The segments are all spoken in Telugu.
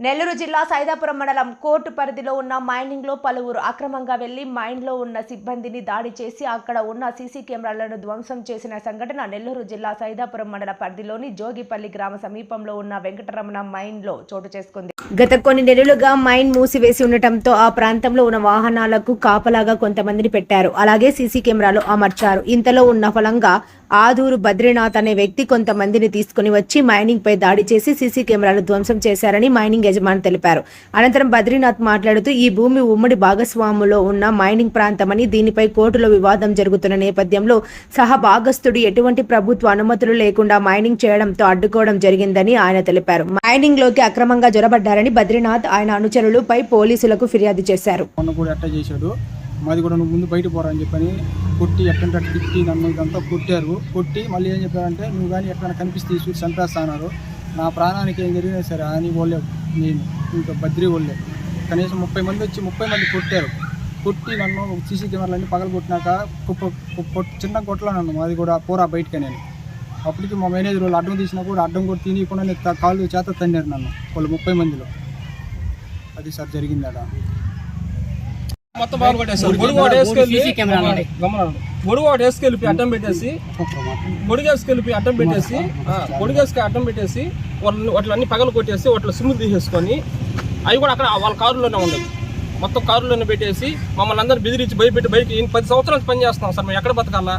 నెల్లూరు జిల్లా సైదాపురం మండలం కోర్టు పరిధిలో ఉన్న మైనింగ్లో పలువురు అక్రమంగా వెళ్ళి మైన్లో ఉన్న సిబ్బందిని దాడి చేసి అక్కడ ఉన్న సీసీ కెమెరాలను ధ్వంసం చేసిన సంఘటన నెల్లూరు జిల్లా సైదాపురం మండల పరిధిలోని జోగిపల్లి గ్రామ సమీపంలో ఉన్న వెంకటరమణ మైన్లో చోటు చేసుకుంది. గత కొన్ని నెలలుగా మైన్ మూసివేసి ఉండటంతో ఆ ప్రాంతంలో ఉన్న వాహనాలకు కాపలాగా కొంతమందిని పెట్టారు. అలాగే సీసీ కెమెరాలు అమర్చారు. ఇంతలో ఉన్న ఫలంగా ఆదూరు బద్రీనాథ్ అనే వ్యక్తి కొంతమందిని తీసుకుని వచ్చి మైనింగ్ పై దాడి చేసి సీసీ కెమెరాలు ధ్వంసం చేశారని మైనింగ్ యజమాని తెలిపారు. అనంతరం బద్రీనాథ్ మాట్లాడుతూ ఈ భూమి ఉమ్మడి భాగస్వాములో ఉన్న మైనింగ్ ప్రాంతమని దీనిపై కోర్టులో వివాదం జరుగుతున్న నేపథ్యంలో సహా భాగస్థుడు ఎటువంటి ప్రభుత్వ అనుమతులు లేకుండా మైనింగ్ చేయడంతో అడ్డుకోవడం జరిగిందని ఆయన తెలిపారు. మైనింగ్లోకి అక్రమంగా జొరబడ్డారని బద్రీనాథ్ ఆయన అనుచరులపై పోలీసులకు ఫిర్యాదు చేశారు. మొన్న కూడా అట్ట చేశాడు. మాది కూడా నువ్వు ముందు బయట పోరా అని చెప్పని కొట్టి ఎట్టంటే తిట్టి నన్ను ఇదంతా కొట్టారు. కొట్టి మళ్ళీ ఏం చెప్పారంటే నువ్వు కానీ ఎక్కడ కనిపిస్తే చూసి చంపేస్తా నా ప్రాణానికి ఏం జరిగినా సరే అని వాళ్ళే నేను ఇంకా బద్రి వాళ్ళే. కనీసం ముప్పై మంది వచ్చి ముప్పై మంది కొట్టారు. కొట్టి నన్ను సీసీ కెమెరాలన్నీ పగలు కొట్టినాక చిన్న కొట్టలో నన్ను. మాది కూడా పోరా బయటకి నేను. అప్పటికి మా మేనేజర్ వాళ్ళు అడ్డం తీసినా కూడా అడ్డం కూడా తినకుండా నేను కాళ్ళు చేత తన్నారు నన్ను వాళ్ళు ముప్పై మందిలో. అది సార్ జరిగింది అక్కడ మొత్తం గొడుగు ఒకటి వేసుకెళ్ళి అడ్డం పెట్టేసి గొడుగు వేసుకెళ్ళి అడ్డం పెట్టేసి ఆ, గొడుగు వేసుకెళ్ళి అడ్డం పెట్టేసి వాళ్ళు వాటిని అన్ని పగలు కొట్టేసి వాటిలో సిమ్ములు తీసేసుకొని అవి కూడా అక్కడ వాళ్ళ కారులోనే ఉన్నాయి మొత్తం కారులోనే పెట్టేసి మమ్మల్ని అందరూ బెదిరించి భయపెట్టి బయట పది సంవత్సరాల నుంచి పని చేస్తున్నాం సార్ మేము ఎక్కడ బతకాలా?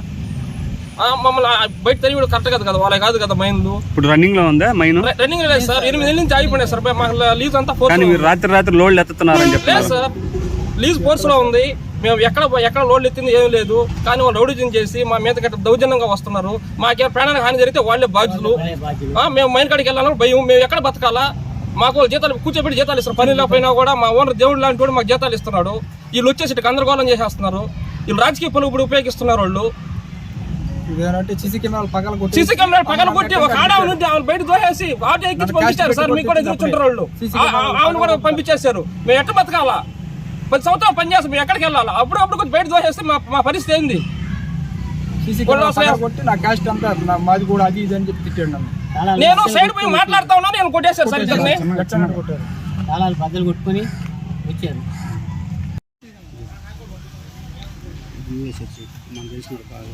మమ్మల్ని బయట తరి కూడా కరెక్ట్ కాదు కదా వాళ్ళే కాదు కదా మైన్లు ఇప్పుడు రన్నింగ్లో ఉందా మైన్ రన్నింగ్ లేదు సార్ ఎనిమిది నెలల నుంచి ఆగిపోయినాయి సార్ మాకు లీజ్ అంతా కానీ ఫోర్స్ మీరు రాత్రి రాత్రి లోడ్లు ఎత్తుతున్నారని లేదు చెప్తున్నారు. సార్ లీజ్ ఫోర్స్లో ఉంది. మేము ఎక్కడ ఎక్కడ లోడ్లు ఎత్తింది ఏం లేదు. కానీ వాళ్ళు రౌడీజన్ చేసి మా మీద గట్ట దౌర్జన్యంగా వస్తున్నారు. మాకే ప్రాణానికి హాని జరిగితే వాళ్ళే బాధ్యులు. ఆ, మేము మైన్ కాడికి వెళ్ళాలని భయం. మేము ఎక్కడ బతకాలా? మాకు వాళ్ళు జీతాలు కూర్చోబెట్టి జీతాలు ఇస్తారు. పని లేకపోయినా కూడా మా ఓనర్ దేవుడు లాంటి వాడు మాకు జీతాలు ఇస్తున్నాడు. వీళ్ళు వచ్చేసి గందరగోళం చేసేస్తున్నారు. వీళ్ళు రాజకీయ పలుకుబడి ఉపయోగిస్తున్నారు వాళ్ళు. సీసీ కెమెరాలు పగల కొట్టి ఒక ఆడ నుండి ఆమెను బయట దోసేసి ఆటో ఎక్కించి పంపించారు సార్. మీకు కూడా ఎదురుచుంటారు వాళ్ళు. ఆమెను కూడా పంపించేశారు. మేము ఎట్ట బతకాలా? పది సంవత్సరాలు పని చేస్తాం. మేము ఎక్కడికి వెళ్ళాలా? అప్పుడు అప్పుడు కొంచెం బయట దోసేస్తే మా మా పరిస్థితి ఏంది? కొట్టి నా క్యాస్ట్ అంతా నా మాది కూడా అది ఇది అని చెప్పి తిట్టాడు నన్ను. నేను సైడ్ పోయి మాట్లాడుతా ఉన్నా నేను కొట్టేశారు సార్ ఇద్దరిని. గట్టిగా కొట్టారు. తాళాలు బద్దలు కొట్టుకొని వచ్చారు. మనకు తెలిసిన బాగా.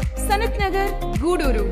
Sanath Nagar Gudur.